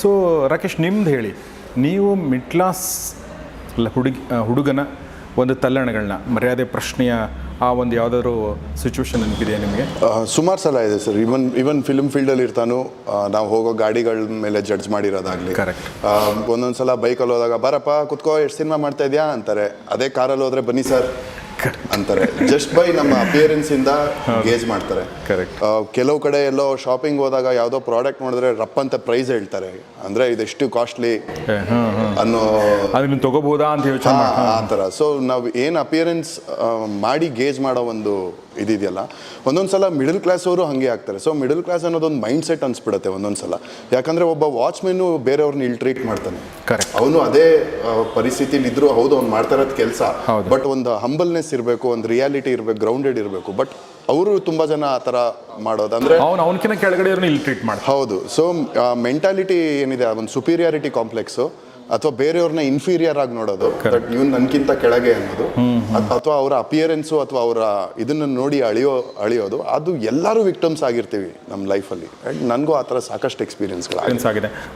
So Rakesh ನಿಮ್ದು ಹೇಳಿ. ನೀವು ಮಿಡ್ ಕ್ಲಾಸ್ ಹುಡುಗಿ ಹುಡುಗನ ಒಂದು ತಲ್ಲಣಗಳನ್ನ ಮರ್ಯಾದೆ ಪ್ರಶ್ನೆಯ ಆ ಒಂದು ಯಾವುದಾದ್ರು ಸಿಚುವೇಶನ್ ನೆನಪಿದೆಯಾ ನಿಮಗೆ? ಸುಮಾರು ಸಲ ಇದೆ ಸರ್. ಇವನ್ ಇವನ್ ಫಿಲ್ಮ್ ಫೀಲ್ಡಲ್ಲಿ ಇರ್ತಾನು ನಾವು ಹೋಗೋ ಗಾಡಿಗಳ ಮೇಲೆ ಜಡ್ಜ್ ಮಾಡಿರೋದಾಗ್ಲಿ. ಕರೆಕ್ಟ್ ಒಂದೊಂದು ಸಲ ಬೈಕಲ್ಲಿ ಹೋದಾಗ ಬಾರಪ್ಪ ಕುತ್ಕೋ ಎಷ್ಟು ಸಿನಿಮಾ ಮಾಡ್ತಾ ಇದೆಯಾ? ಅಂತಾರೆ. ಅದೇ ಕಾರಲ್ಲಿ ಹೋದ್ರೆ ಬನ್ನಿ ಸರ್ ಅಂತಾರೆ. ಜಸ್ಟ್ ಬೈ ನಮ್ಮ ಅಪಿಯರೆನ್ಸ್ ಇಂದ ಗೇಜ್ ಮಾಡ್ತಾರೆ. ಕೆಲವು ಕಡೆ ಎಲ್ಲೋ ಶಾಪಿಂಗ್ ಹೋದಾಗ ಯಾವುದೋ ಪ್ರಾಡಕ್ಟ್ ನೋಡಿದ್ರೆ ರಪ್ ಅಂತ ಪ್ರೈಸ್ ಹೇಳ್ತಾರೆ. ಅಂದ್ರೆ ಇದೆಷ್ಟು ಕಾಸ್ಟ್ಲಿ ಅನ್ನೋ ತಗೋಬಹುದಾ ಅಂತ ಯೋಚನೆ ಆ ಥರ. ಸೊ ನಾವು ಏನು ಅಪಿಯರೆನ್ಸ್ ಮಾಡಿ ಗೇಜ್ ಮಾಡೋ ಒಂದು ಇದಿದೆಯಲ್ಲ ಒಂದೊಂದು ಸಲ ಮಿಡಲ್ ಕ್ಲಾಸ್ ಅವರು ಹಾಗೆ ಆಗ್ತಾರೆ. ಸೊ ಮಿಡಲ್ ಕ್ಲಾಸ್ ಅನ್ನೋದೊಂದು ಮೈಂಡ್ ಸೆಟ್ ಅನ್ಸ್ಬಿಡುತ್ತೆ ಒಂದೊಂದು ಸಲ ಯಾಕಂದ್ರೆ ಒಬ್ಬ ವಾಚ್ಮೆನ್ನು ಬೇರೆಯವ್ರನ್ನ ಇಲ್ ಟ್ರೀಟ್ ಮಾಡ್ತಾನೆ. ಅವನು ಅದೇ ಪರಿಸ್ಥಿತಿಲಿ ಇದ್ರು ಹೌದು ಅವ್ನು ಮಾಡ್ತಾ ಇರೋದು ಕೆಲಸ. ಬಟ್ ಒಂದು ಹಂಬಲ್ನೆಸ್ ಇರಬೇಕು ಒಂದು ರಿಯಾಲಿಟಿ ಇರಬೇಕು ಗ್ರೌಂಡೆಡ್ ಇರಬೇಕು. ಬಟ್ ಅವರು ತುಂಬ ಜನ ಆ ಥರ ಮಾಡೋದು ಅಂದರೆ ಅವನು ಅವನಕಿನ ಕೆಳಗಡೆ ಇವ್ರನ್ನ ಇಲ್ಲಿ ಟ್ರೀಟ್ ಮಾಡಿ ಹೌದು. ಸೊ ಮೆಂಟಾಲಿಟಿ ಏನಿದೆ ಒಂದು ಸುಪೀರಿಯಾರಿಟಿ ಕಾಂಪ್ಲೆಕ್ಸು ಅಥವಾ ಬೇರೆಯವ್ರನ್ನ ಇನ್ಫೀರಿಯರ್ ಆಗಿ ನೋಡೋದು. ಬಟ್ ನೀವು ನನ್ಕಿಂತ ಕೆಳಗೆ ಅನ್ನೋದು. ಅಥವಾ ಅವರ ಅಪಿಯರೆನ್ಸು ಅಥವಾ ಅವರ ಇದನ್ನ ನೋಡಿ ಅಳಿಯೋ ಅಳಿಯೋದು ಅದು ಎಲ್ಲರೂ ವಿಕ್ಟಮ್ಸ್ ಆಗಿರ್ತೀವಿ ನಮ್ಮ ಲೈಫಲ್ಲಿ ಆ್ಯಂಡ್ ನನಗೂ ಆ ಥರ ಸಾಕಷ್ಟು ಎಕ್ಸ್ಪೀರಿಯನ್ಸ್ಗಳು ಎಕ್ಸ್ಪೀರಿಯನ್ಸ್ ಆಗಿದೆ.